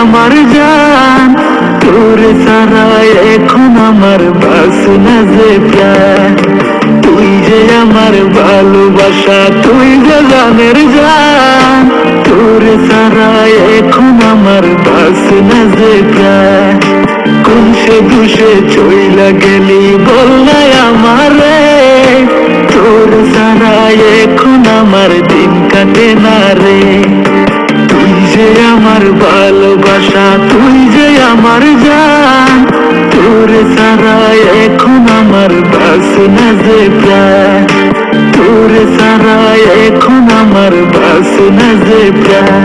আমার জান, তোর সারা এখন আমার বাসনা যে প্রাণ। তুই যে আমার ভালোবাসা, তুই যে জানের জান, তোর সারা এখন আমার বাসনা যে প্রাণ। কোন সে দুষে চইলা গেলি বললাই আমারে, তোর সারা এখন আমার দিন কাটে না রে। তুই যে আমার ভালোবাসা, তুই যে আমার জান। তোর সারা এখন আমার বাসনা যে প্রাণ। তোর সারা এখন আমার বাসনা যে প্রাণ।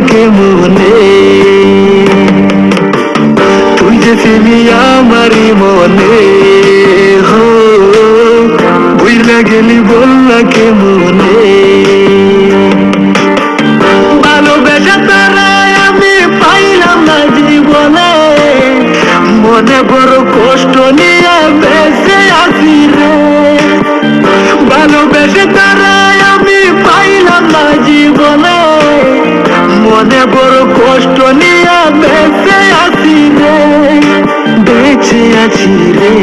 বললা কে মনে। তুই যে ছিলি আমারই মনে। হো বুঝলা গেলি বললা কে মনে। কষ্ট নিয়ে বেঁচে আছি রে, বেঁচে আছি রে।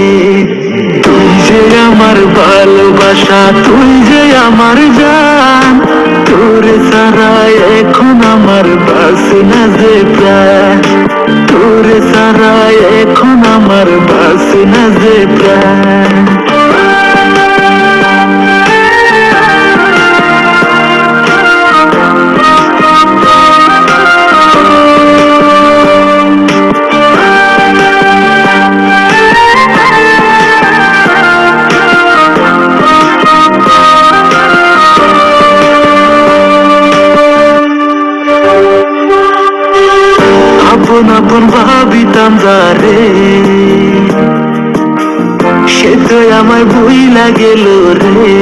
তুই যে আমার ভালোবাসা, তুই যে আমার জান, তোর সারা এখন আমার বাসনা যে প্রাণ। তোর সারা এখন আমার বাসনা যে প্রাণ। যারে সে তো আমার বই লাগেল রে।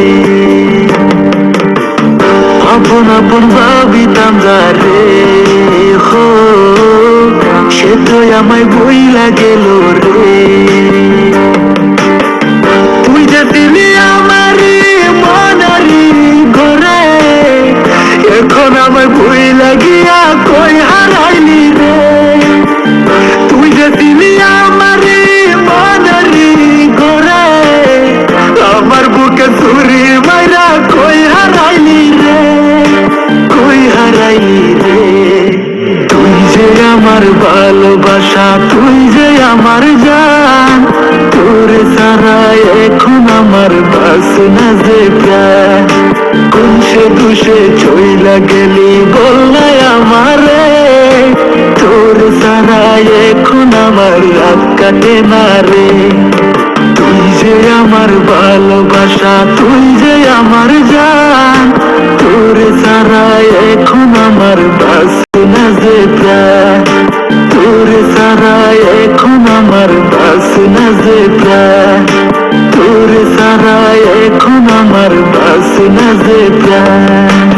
আপন আপন ভাবিতাম রে হো, সে তো আমায় বই লাগেল রে। ভালোবাসা, তুই যে আমার জান, তোর সারা এখন আমার বাসনা যে প্রাণ। কোন সে চইলা গেলি বললাই আমারে, তোর সারা এখন আমার রাত কাটে না রে। তুই যে আমার ভালোবাসা, তুই যে আমার জান, তোর সারা এখন আমার বাসনা যে প্রাণ। যে প্রাণ তোর সারা এখন আমার বাসনা যে প্রাণ